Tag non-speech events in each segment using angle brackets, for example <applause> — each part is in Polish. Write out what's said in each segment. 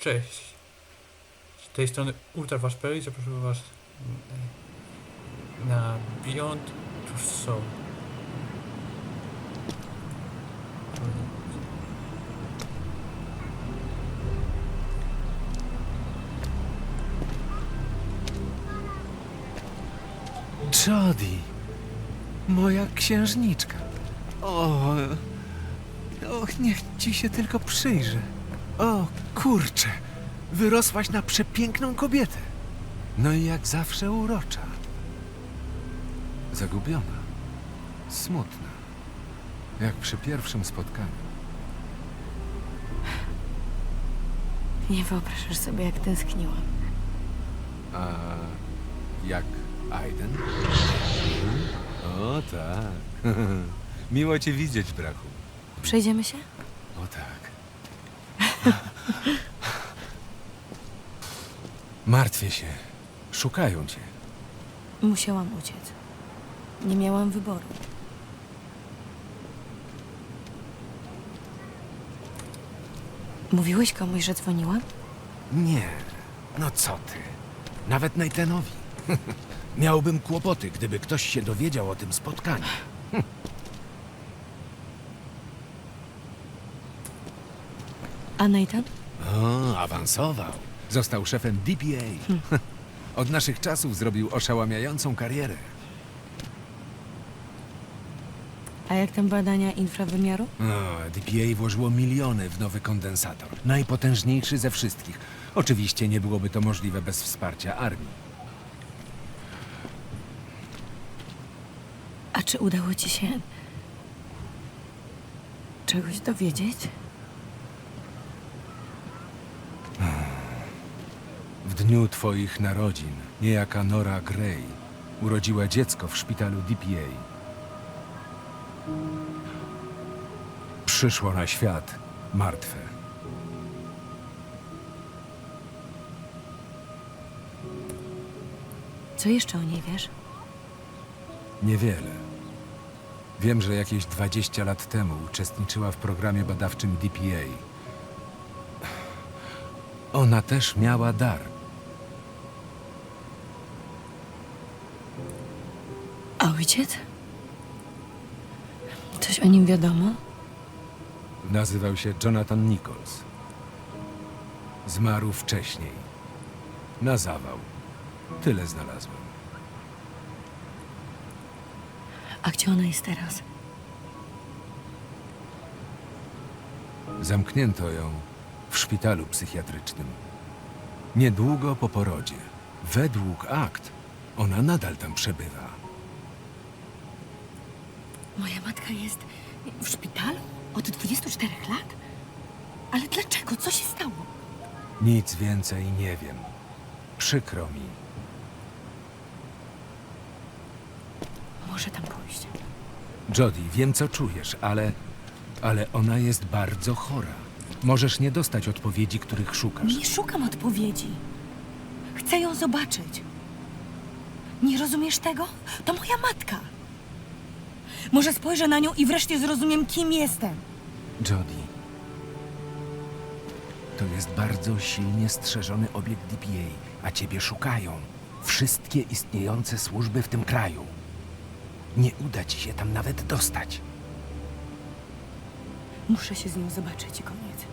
Cześć. Z tej strony Ultra Wasper i zapraszam was mm, na Beyond to Soul. Jody, moja księżniczka. O, o, niech ci się tylko przyjrzy. O, kurczę, wyrosłaś na przepiękną kobietę. No i jak zawsze urocza. Zagubiona, smutna, jak przy pierwszym spotkaniu. Nie wyobrażasz sobie, jak tęskniłam. A jak Aiden? O tak. <laughs> Miło cię widzieć, brachu. Przejdziemy się? O tak. <laughs> Martwię się. Szukają cię. Musiałam uciec. Nie miałam wyboru. Mówiłeś komuś, że dzwoniłam? Nie. No co ty? Nawet Nathanowi. <laughs> Miałbym kłopoty, gdyby ktoś się dowiedział o tym spotkaniu. A Nathan? O, awansował. Został szefem DPA. <laughs> Od naszych czasów zrobił oszałamiającą karierę. A jak tam badania infrawymiaru? O, DPA włożyło miliony w nowy kondensator. Najpotężniejszy ze wszystkich. Oczywiście nie byłoby to możliwe bez wsparcia armii. A czy udało ci się czegoś dowiedzieć? W dniu twoich narodzin niejaka Nora Gray urodziła dziecko w szpitalu DPA. Przyszło na świat martwe. Co jeszcze o niej wiesz? Niewiele. Wiem, że jakieś 20 lat temu uczestniczyła w programie badawczym DPA. Ona też miała dar. Ojciec? Coś o nim wiadomo? Nazywał się Jonathan Nichols. Zmarł wcześniej. Na zawał. Tyle znalazłem. A gdzie ona jest teraz? Zamknięto ją w szpitalu psychiatrycznym. Niedługo po porodzie. Według akt ona nadal tam przebywa. Moja matka jest w szpitalu od 24 lat? Ale dlaczego? Co się stało? Nic więcej nie wiem. Przykro mi. Muszę tam pójść. Jody, wiem co czujesz, ale. Ale ona jest bardzo chora. Możesz nie dostać odpowiedzi, których szukasz. Nie szukam odpowiedzi. Chcę ją zobaczyć. Nie rozumiesz tego? To moja matka. Może spojrzę na nią i wreszcie zrozumiem, kim jestem. Jody. To jest bardzo silnie strzeżony obiekt DPA, a ciebie szukają. Wszystkie istniejące służby w tym kraju. Nie uda ci się tam nawet dostać. Muszę się z nią zobaczyć i koniec.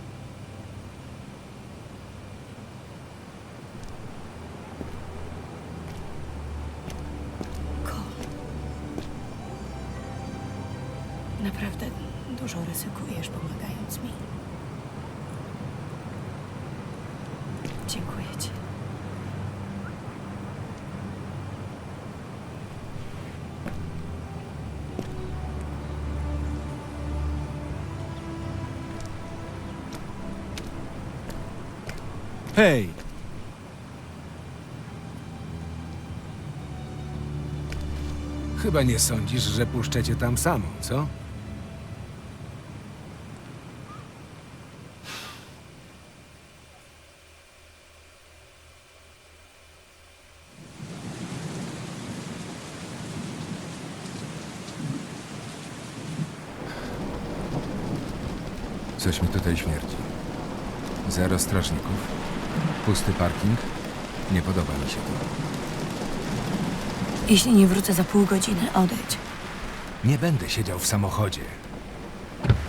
Chyba nie sądzisz, że puszczę cię tam samą, co? Coś mi tutaj śmierdzi. Zero strażników. Pusty parking. Nie podoba mi się to. Jeśli nie wrócę za pół godziny, odejdź. Nie będę siedział w samochodzie.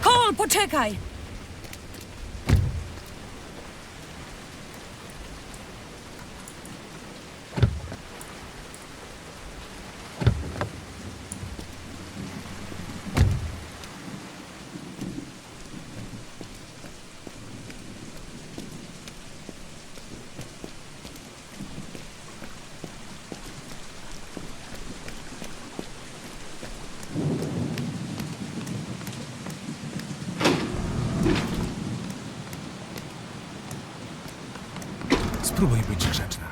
Kol, poczekaj! Spróbuj być grzeczna.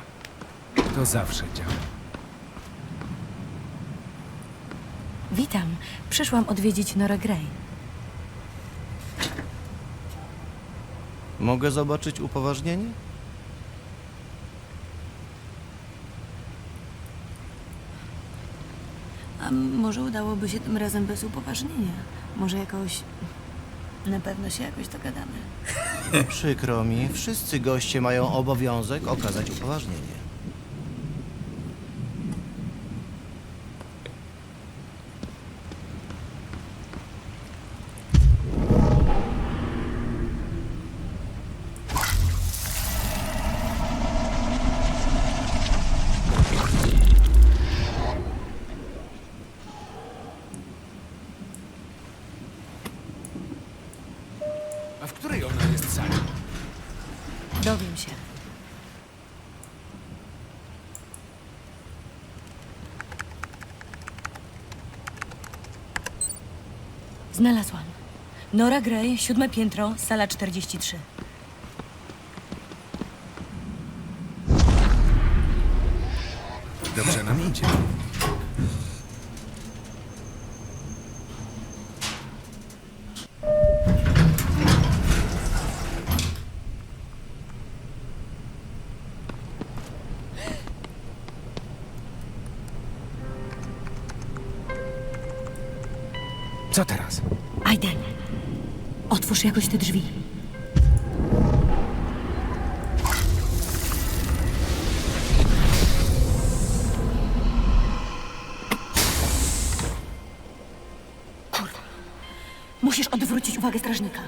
To zawsze działa. Witam. Przyszłam odwiedzić Nora Gray. Mogę zobaczyć upoważnienie? A może udałoby się tym razem bez upoważnienia? Może jakoś... Na pewno się jakoś dogadamy. <laughs> Przykro mi, wszyscy goście mają obowiązek okazać upoważnienie. A w której ona jest sali? Dowiem się. Znalazłam. Nora Gray, siódme piętro, sala 43. Dobrze nam idzie. Jakoś te drzwi. Kurwa. Musisz odwrócić uwagę strażnika.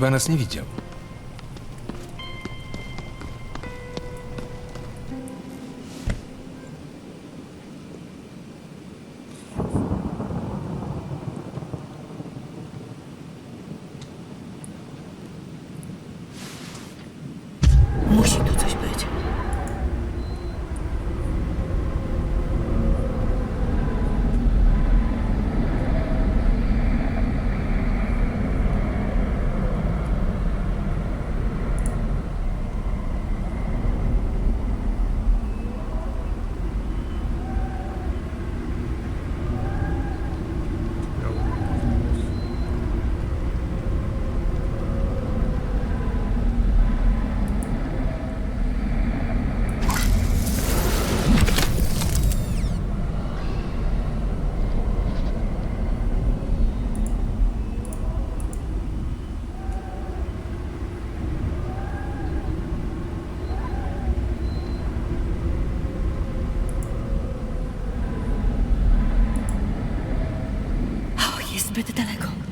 Chyba nas nie widział. Zbyt daleko.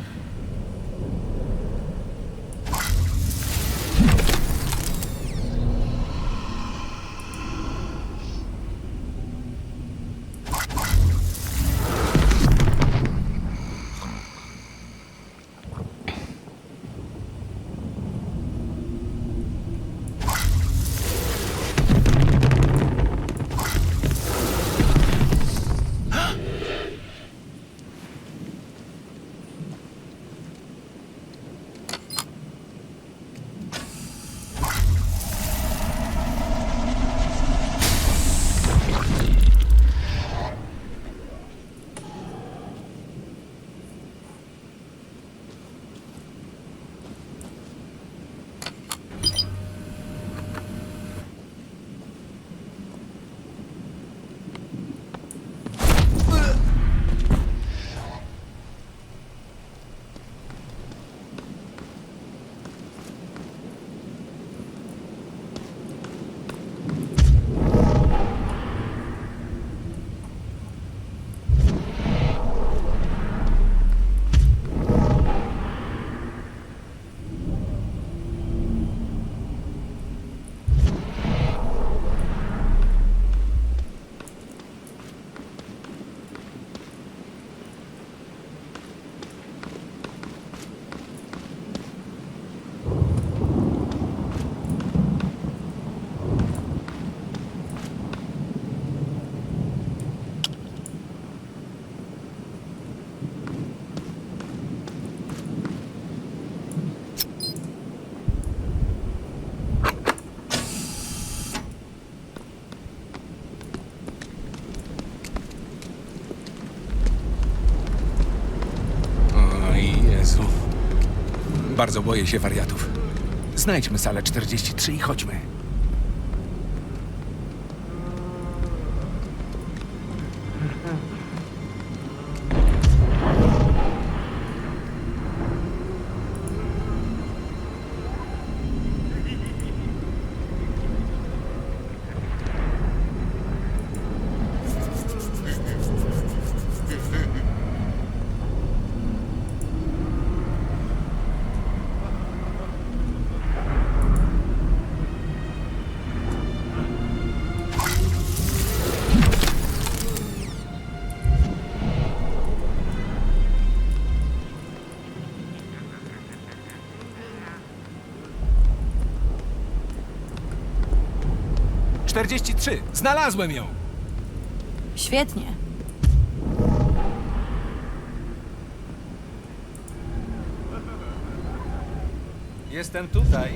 Bardzo boję się wariatów. Znajdźmy salę 43 i chodźmy. Czterdzieści trzy. Znalazłem ją! Świetnie. Jestem tutaj.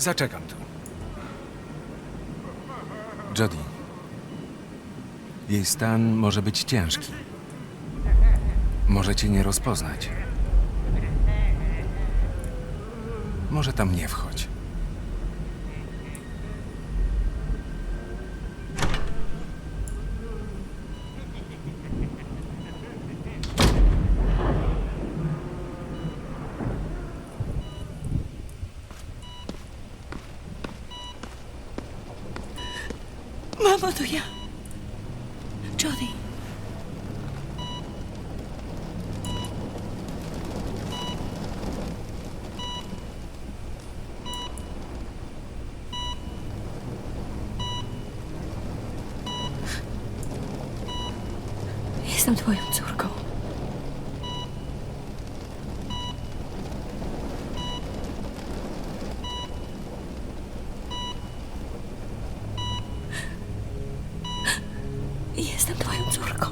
Zaczekam tu. Jody. Jej stan może być ciężki. Może cię nie rozpoznać. Może tam nie wchodź. Mamo, to ja. Jody. Jestem twoją córką. Jestem twoją córką.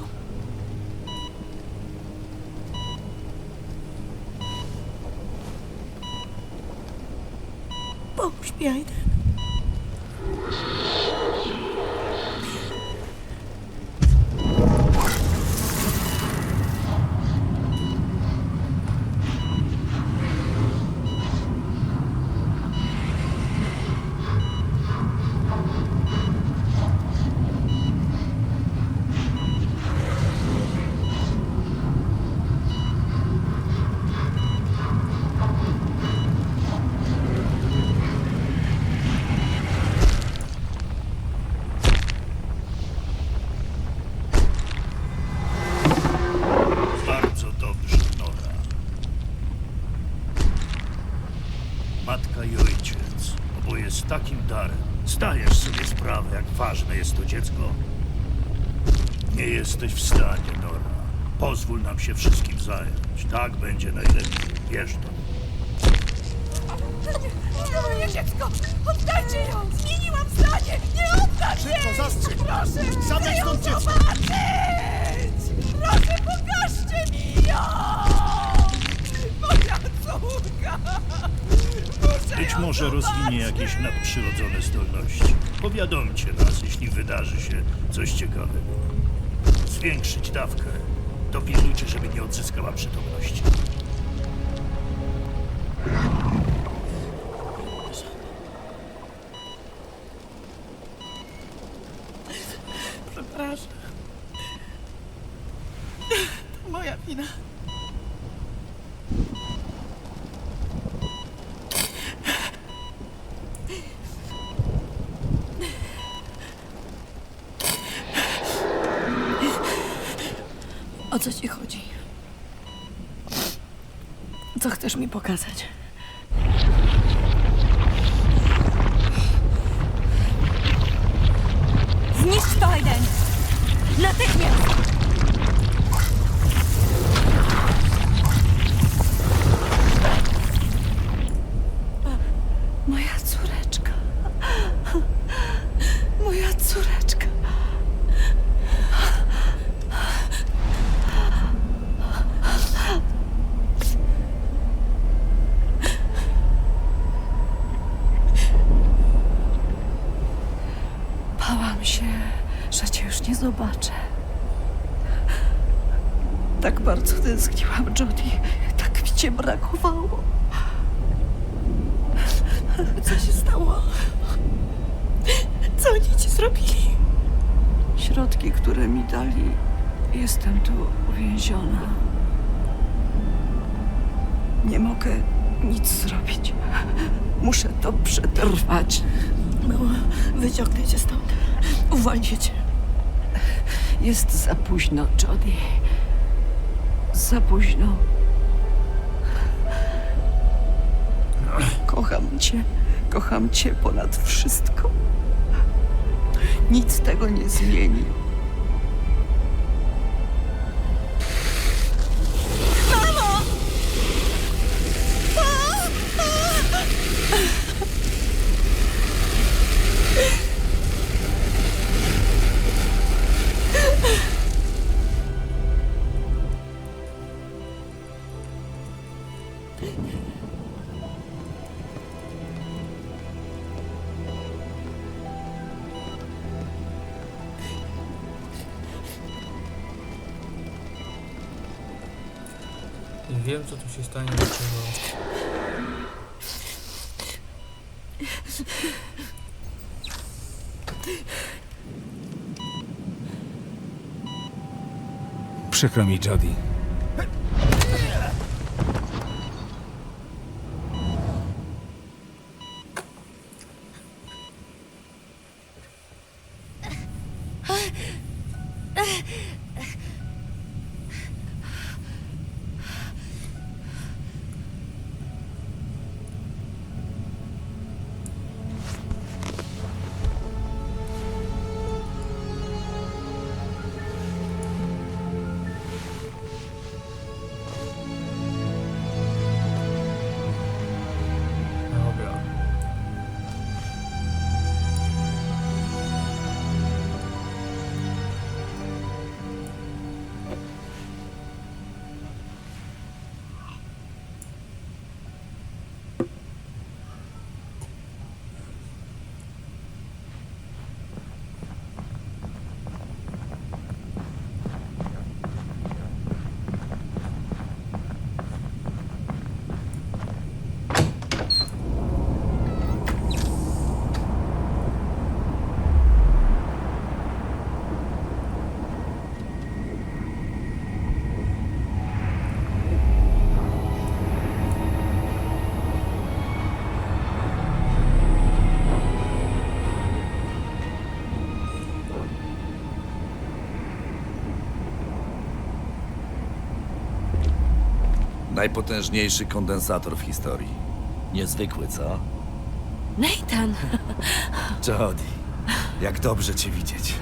Pomóż mi, Aiden. Jest to dziecko? Nie jesteś w stanie, Nora. Pozwól nam się wszystkim zająć. Tak będzie najlepiej. Wiesz to. To moje dziecko! Oddajcie ją! Zmieniłam zdanie! Nie oddam Szybko, zastrzyk! Proszę! Zabrać chcę ją zobaczyć! Proszę, pokażcie mi ją! Moja córka! Muszę Być ją może zobaczyć. rozwinie jakieś nadprzyrodzone zdolności. Powiadomcie nas, jeśli wydarzy się coś ciekawego. Zwiększyć dawkę. Dopilnujcie, żeby nie odzyskała przytomności. Przepraszam. To moja wina. O co ci chodzi? Co chcesz mi pokazać? Zniszcz to, Aiden! Natychmiast! już nie zobaczę. Tak bardzo tęskniłam, Jody. Tak mi cię brakowało. Co się stało? Co oni ci zrobili? Środki, które mi dali, jestem tu uwięziona. Nie mogę nic zrobić. Muszę to przetrwać. Mała, wyciągnę cię stąd. Uwolnię cię. Jest za późno, Jody. Za późno. Kocham cię. Kocham cię ponad wszystko. Nic tego nie zmieni. Wiem co tu się stanie, dlaczego... Przykro mi, Jody. Najpotężniejszy kondensator w historii. Niezwykły, co? Nathan! <laughs> Jody, jak dobrze cię widzieć.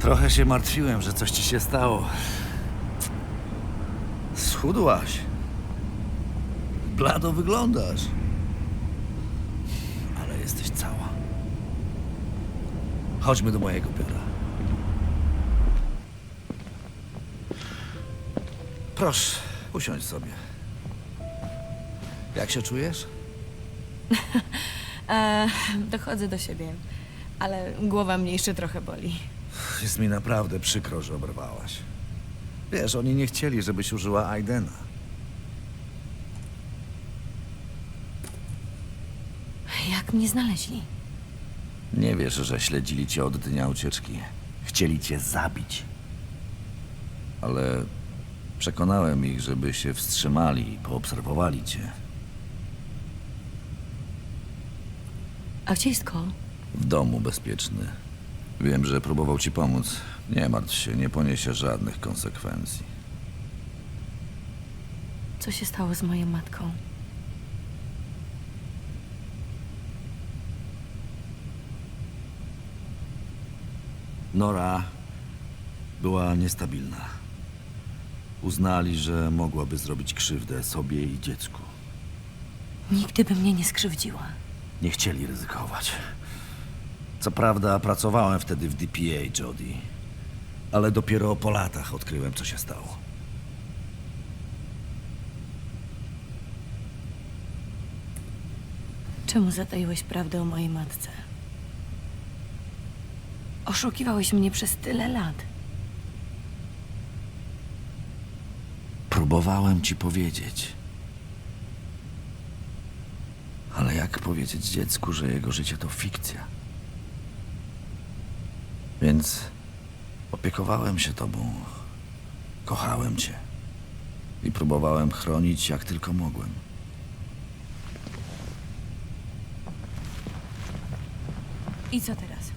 Trochę się martwiłem, że coś ci się stało. Schudłaś. Blado wyglądasz. Ale jesteś cała. Chodźmy do mojego biura. Proszę, usiądź sobie. Jak się czujesz? <laughs> E, dochodzę do siebie, ale głowa mnie jeszcze trochę boli. Jest mi naprawdę przykro, że oberwałaś. Wiesz, oni nie chcieli, żebyś użyła Aidena. Jak mnie znaleźli? Nie wiesz, że śledzili cię od dnia ucieczki. Chcieli cię zabić. Ale przekonałem ich, żeby się wstrzymali i poobserwowali cię. A gdzie jest Cole? W domu bezpieczny. Wiem, że próbował ci pomóc. Nie martw się, nie poniesie żadnych konsekwencji. Co się stało z moją matką? Nora była niestabilna. Uznali, że mogłaby zrobić krzywdę sobie i dziecku. Nigdy by mnie nie skrzywdziła. Nie chcieli ryzykować. Co prawda, pracowałem wtedy w DPA, Jody. Ale dopiero po latach odkryłem, co się stało. Czemu zataiłeś prawdę o mojej matce? Oszukiwałeś mnie przez tyle lat. Próbowałem ci powiedzieć. Ale jak powiedzieć dziecku, że jego życie to fikcja? Więc opiekowałem się tobą. Kochałem cię. I próbowałem chronić jak tylko mogłem. I co teraz?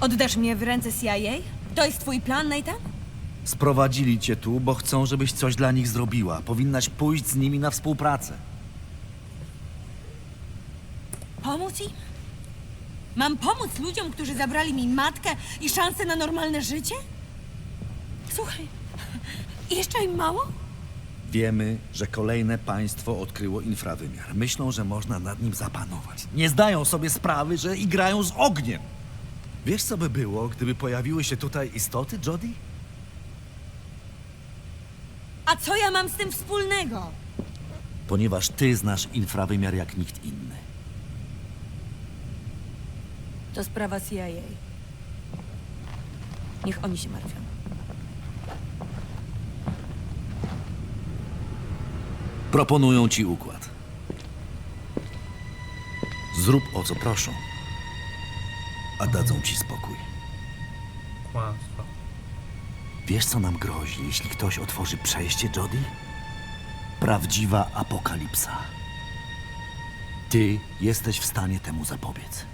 Oddasz mnie w ręce CIA? To jest twój plan, Nathan? Sprowadzili cię tu, bo chcą, żebyś coś dla nich zrobiła. Powinnaś pójść z nimi na współpracę. Pomóc im? Mam pomóc ludziom, którzy zabrali mi matkę i szansę na normalne życie? Słuchaj, jeszcze im mało? Wiemy, że kolejne państwo odkryło infrawymiar. Myślą, że można nad nim zapanować. Nie zdają sobie sprawy, że igrają z ogniem. Wiesz, co by było, gdyby pojawiły się tutaj istoty, Jody? A co ja mam z tym wspólnego? Ponieważ ty znasz infrawymiar jak nikt inny. To sprawa CIA. Niech oni się martwią. Proponują ci układ. Zrób o co proszą, a dadzą ci spokój. Kłamstwo. Wiesz, co nam grozi, jeśli ktoś otworzy przejście, Jody? Prawdziwa apokalipsa. Ty jesteś w stanie temu zapobiec.